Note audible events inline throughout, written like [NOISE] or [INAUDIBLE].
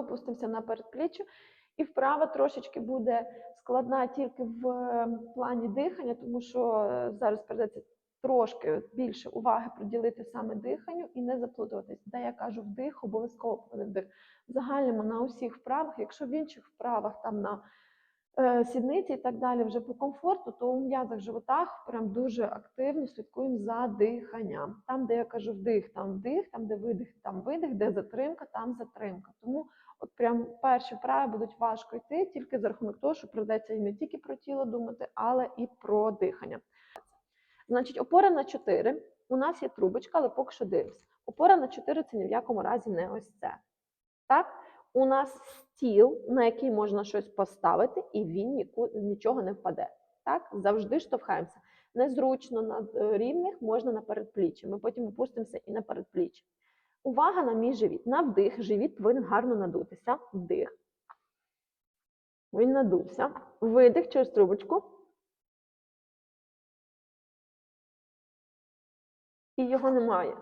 опустимося на передпліччя. І вправа трошечки буде складна тільки в е, плані дихання, тому що е, зараз придеться трошки більше уваги приділити саме диханню і не заплутуватись. Де я кажу вдих, обов'язково повний вдих. В загальному на усіх вправах, якщо в інших вправах там на е, сідниці і так далі вже по комфорту, то у м'язах животах прям дуже активно слідкуємо за диханням. Там, де я кажу вдих, там вдих, там, де видих, там видих, де затримка, там затримка. Тому прям перші вправи будуть важко йти тільки за рахунок того, що придеться не тільки про тіло думати, але і про дихання. Значить, опора на 4. У нас є трубочка, але поки що дивимося. Опора на 4 це ні в якому разі не ось це. Так? У нас стіл, на який можна щось поставити, і він ніку, нічого не впаде. Так? Завжди штовхаємося. Незручно на рівних можна на передпліччя. Ми потім опустимося і на передпліччя. Увага на мій живіт. На вдих, живіт повинен гарно надутися. Вдих. Він надувся. Видих через трубочку. І його немає.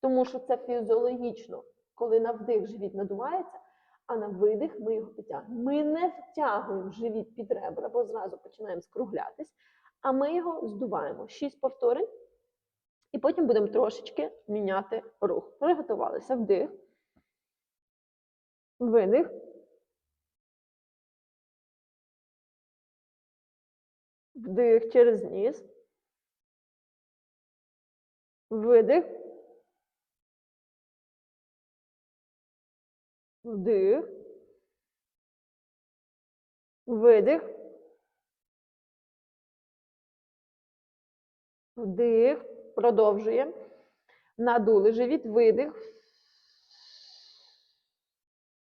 Тому що це фізіологічно, коли на вдих живіт надувається, а на видих ми його підтягуємо. Ми не втягуємо живіт під ребра, бо зразу починаємо скруглятись, а ми його здуваємо. Шість повторень. І потім будемо трошечки міняти рух. Приготувалися. Вдих. Видих. Вдих через ніс. Видих. Вдих. Видих. Вдих. Продовжуємо. Надули живіт. Видих.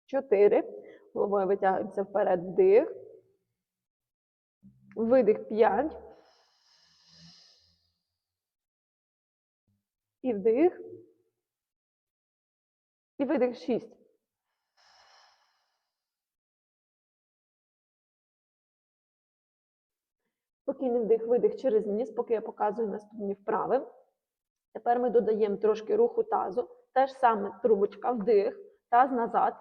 Чотири. Головою витягуємося вперед. Вдих. Видих. П'ять. І вдих. І видих шість. Спокійний вдих, видих через ніс, поки я показую наступні вправи. Тепер ми додаємо трошки руху тазу. Те ж саме трубочка, вдих, таз назад.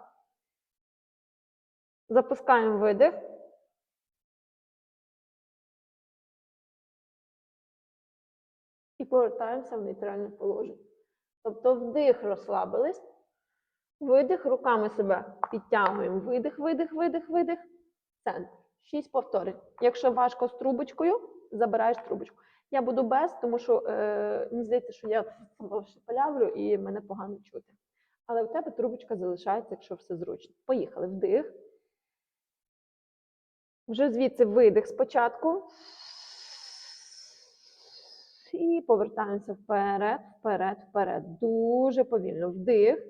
Запускаємо видих. І повертаємося в нейтральне положення. Тобто вдих розслабились, видих, руками себе підтягуємо. Видих, видих, видих, видих. Центр. Шість повторень. Якщо важко з трубочкою, забираєш трубочку. Я буду без, тому що е, мені здається, що я [LAUGHS] полявлю і мене погано чути. Але у тебе трубочка залишається, якщо все зручно. Поїхали. Вдих. Вже звідси видих спочатку. І повертаємося вперед, вперед, вперед. Дуже повільно. Вдих.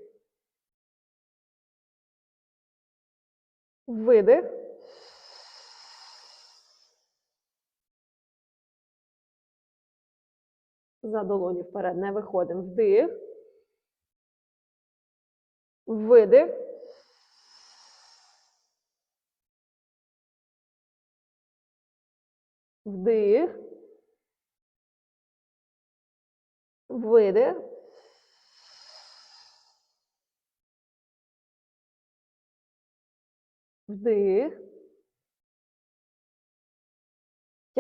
Видих. За долоні вперед не виходимо. Вдих. Видих. Вдих. Видих. Вдих.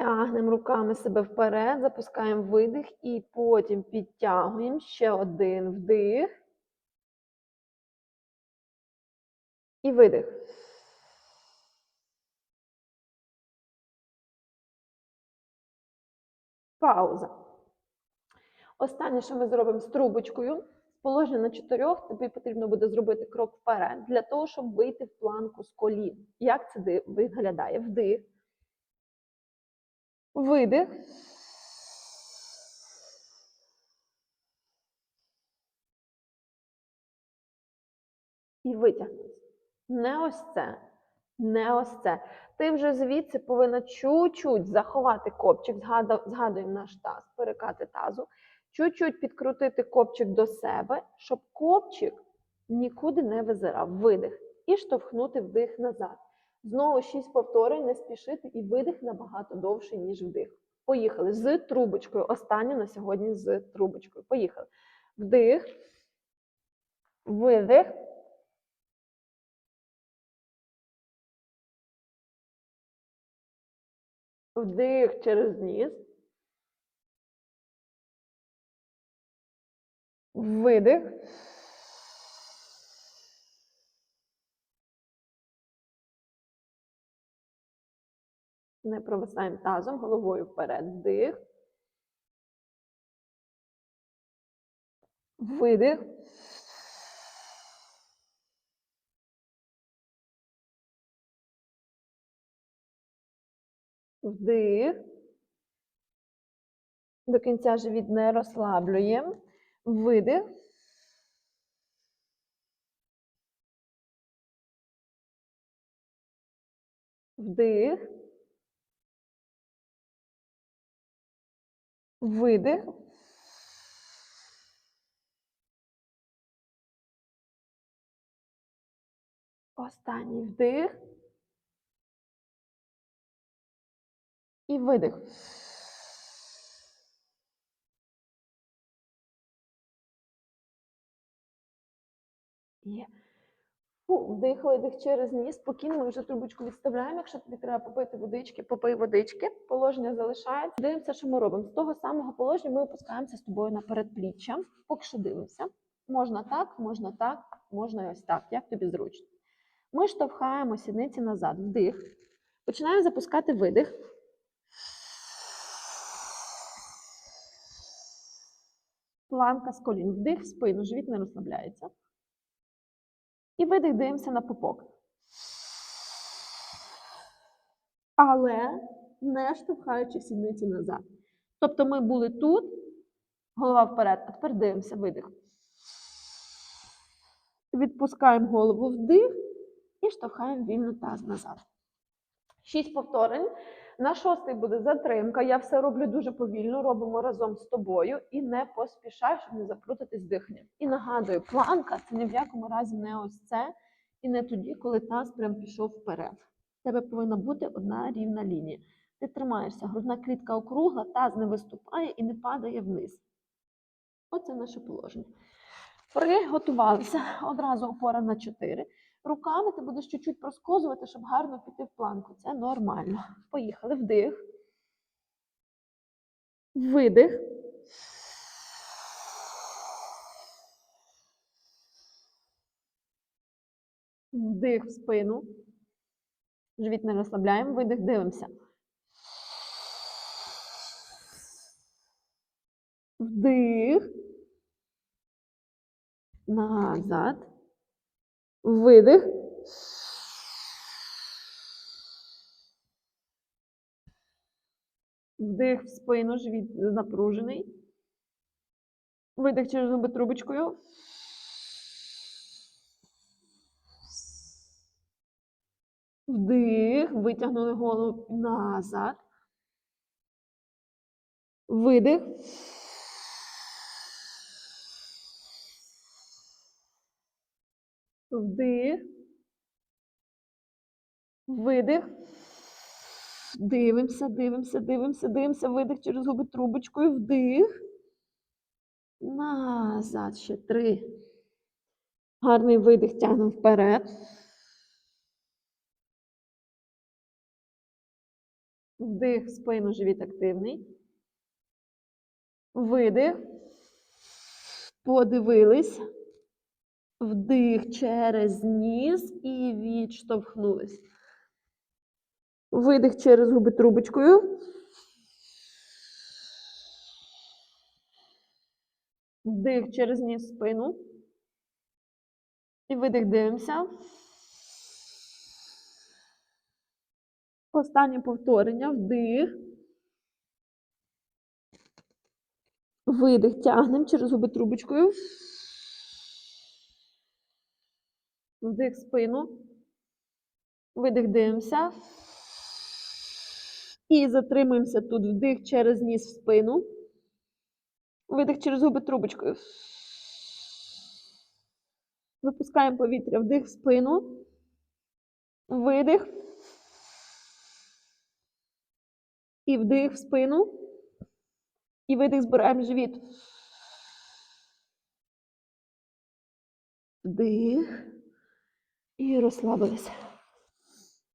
Тягнемо руками себе вперед, запускаємо видих і потім підтягуємо ще один вдих. І видих. Пауза. Останнє, що ми зробимо з трубочкою, з положення на чотирьох, тобі потрібно буде зробити крок вперед для того, щоб вийти в планку з колін. Як це виглядає? Вдих. Видих. І витягнути. Не ось це. Не ось це. Ти вже звідси повинна чуть-чуть заховати копчик, згадуємо наш таз, перекати тазу, чуть-чуть підкрутити копчик до себе, щоб копчик нікуди не визирав. Видих. І штовхнути вдих назад. Знову шість повторень, не спішити, і видих набагато довше, ніж вдих. Поїхали з трубочкою. Останнє на сьогодні з трубочкою. Поїхали. Вдих, видих. Вдих через ніс. Видих. Не провисаємо тазом, головою вперед. Вдих. Видих. Вдих. До кінця живіт не розслаблюємо. Видих. Вдих. Видих. Останній вдих. І видих. Є. Фу, вдих, видих через ніс. Спокійно ми вже трубочку відставляємо. Якщо тобі треба попити водички, попий водички. Положення залишається. Дивимося, що ми робимо. З того самого положення ми опускаємося з тобою на передпліччя. Поки що дивимося. Можна так, можна так, можна ось так, як тобі зручно. Ми штовхаємо сідниці назад. Вдих. Починаємо запускати видих. Планка з колін. Вдих в спину, живіт не розслабляється. І видих, дивимося на пупок. Але не штовхаючи сідниці назад. Тобто ми були тут, голова вперед, а тепер дивимося, видих. Відпускаємо голову вдих і штовхаємо вільно таз назад. Шість повторень. На шостий буде затримка. Я все роблю дуже повільно, робимо разом з тобою і не поспішай, щоб не заплутатись диханням. І нагадую, планка це ні в якому разі не ось це, і не тоді, коли таз прям пішов вперед. У тебе повинна бути одна рівна лінія. Ти тримаєшся, грудна клітка округла, таз не виступає і не падає вниз. Оце наше положення. Приготувалися. Одразу опора на 4. Руками ти будеш чуть-чуть проскозувати, щоб гарно піти в планку. Це нормально. Поїхали. Вдих. Видих. Вдих в спину. Живіт не розслабляємо. Видих, дивимося. Вдих. Назад. Видих. Вдих в спину, живіт напружений. Видих через зуби трубочкою. Вдих, витягнули голову назад. Видих. Вдих. Видих. Дивимося, дивимося, дивимося, дивимося. Видих через губи трубочкою. Вдих. Назад. Ще три. Гарний видих тягнемо вперед. Вдих, спину, живіт активний. Видих. Подивились. Вдих через ніс і відштовхнулись. Видих через губи трубочкою. Вдих через ніс спину. І видих дивимося. Останнє повторення. Вдих. Видих тягнемо через губи трубочкою. Вдих спину. Видих дивимося. І затримуємося тут вдих через ніс в спину. Видих через губи трубочкою. Випускаємо повітря, вдих в спину. Видих. І вдих в спину. І видих збираємо живіт. Вдих. І розслабилися.